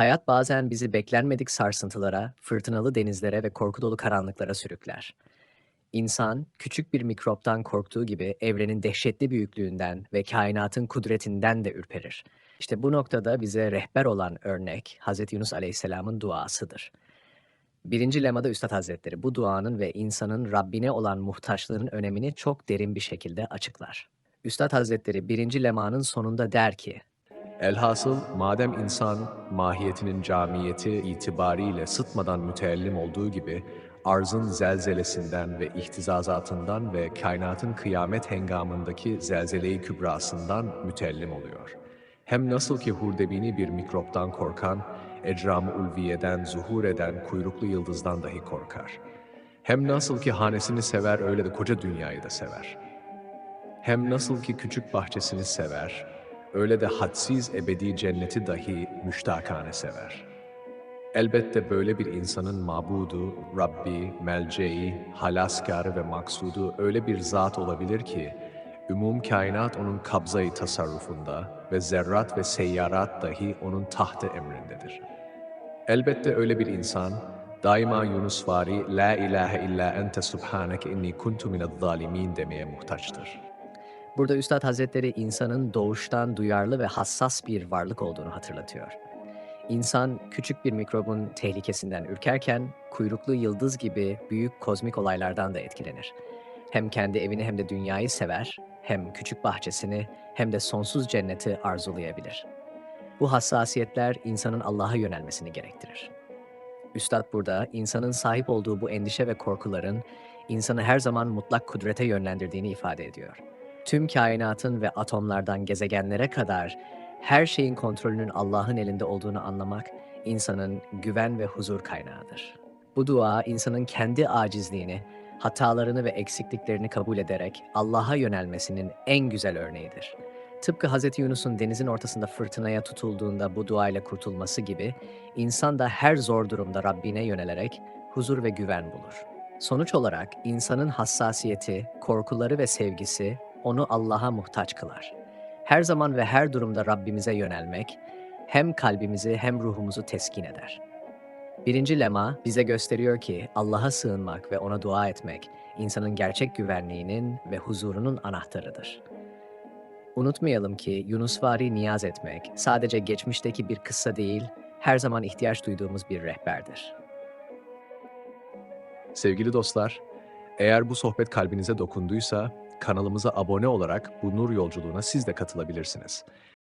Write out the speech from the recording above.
Hayat bazen bizi beklenmedik sarsıntılara, fırtınalı denizlere ve korku dolu karanlıklara sürükler. İnsan, küçük bir mikroptan korktuğu gibi evrenin dehşetli büyüklüğünden ve kainatın kudretinden de ürperir. İşte bu noktada bize rehber olan örnek Hz. Yunus Aleyhisselam'ın duasıdır. Birinci lemada Üstad Hazretleri bu duanın ve insanın Rabbine olan muhtaçlığının önemini çok derin bir şekilde açıklar. Üstad Hazretleri birinci lemanın sonunda der ki, Elhasıl madem insan mahiyetinin camiyeti itibariyle sıtmadan müteellim olduğu gibi arzın zelzelesinden ve ihtizazatından ve kainatın kıyamet hengamındaki zelzele-i kübrasından müteellim oluyor. Hem nasıl ki hurdebini bir mikroptan korkan, ecram-ı ulviyeden zuhur eden kuyruklu yıldızdan dahi korkar. Hem nasıl ki hanesini sever öyle de koca dünyayı da sever. Hem nasıl ki küçük bahçesini sever, öyle de hadsiz ebedi cenneti dahi müştakane sever. Elbette böyle bir insanın mabudu, Rabbi, melceği, halaskarı ve maksudu öyle bir zat olabilir ki, ümum kainat onun kabzayı tasarrufunda ve zerrat ve seyyarat dahi onun tahtı emrindedir. Elbette öyle bir insan, daima Yunusvari, La ilahe illa ente subhaneke inni kuntu mined zalimin demeye muhtaçtır. Burada Üstad Hazretleri insanın doğuştan duyarlı ve hassas bir varlık olduğunu hatırlatıyor. İnsan küçük bir mikrobun tehlikesinden ürkerken kuyruklu yıldız gibi büyük kozmik olaylardan da etkilenir. Hem kendi evini hem de dünyayı sever, hem küçük bahçesini hem de sonsuz cenneti arzulayabilir. Bu hassasiyetler insanın Allah'a yönelmesini gerektirir. Üstad burada insanın sahip olduğu bu endişe ve korkuların insanı her zaman mutlak kudrete yönlendirdiğini ifade ediyor. Tüm kainatın ve atomlardan gezegenlere kadar her şeyin kontrolünün Allah'ın elinde olduğunu anlamak insanın güven ve huzur kaynağıdır. Bu dua insanın kendi acizliğini, hatalarını ve eksikliklerini kabul ederek Allah'a yönelmesinin en güzel örneğidir. Tıpkı Hz. Yunus'un denizin ortasında fırtınaya tutulduğunda bu duayla kurtulması gibi, insan da her zor durumda Rabbine yönelerek huzur ve güven bulur. Sonuç olarak insanın hassasiyeti, korkuları ve sevgisi onu Allah'a muhtaç kılar. Her zaman ve her durumda Rabbimize yönelmek, hem kalbimizi hem ruhumuzu teskin eder. Birinci lema bize gösteriyor ki Allah'a sığınmak ve ona dua etmek, insanın gerçek güvenliğinin ve huzurunun anahtarıdır. Unutmayalım ki Yunusvari niyaz etmek sadece geçmişteki bir kıssa değil, her zaman ihtiyaç duyduğumuz bir rehberdir. Sevgili dostlar, eğer bu sohbet kalbinize dokunduysa kanalımıza abone olarak bu nur yolculuğuna siz de katılabilirsiniz.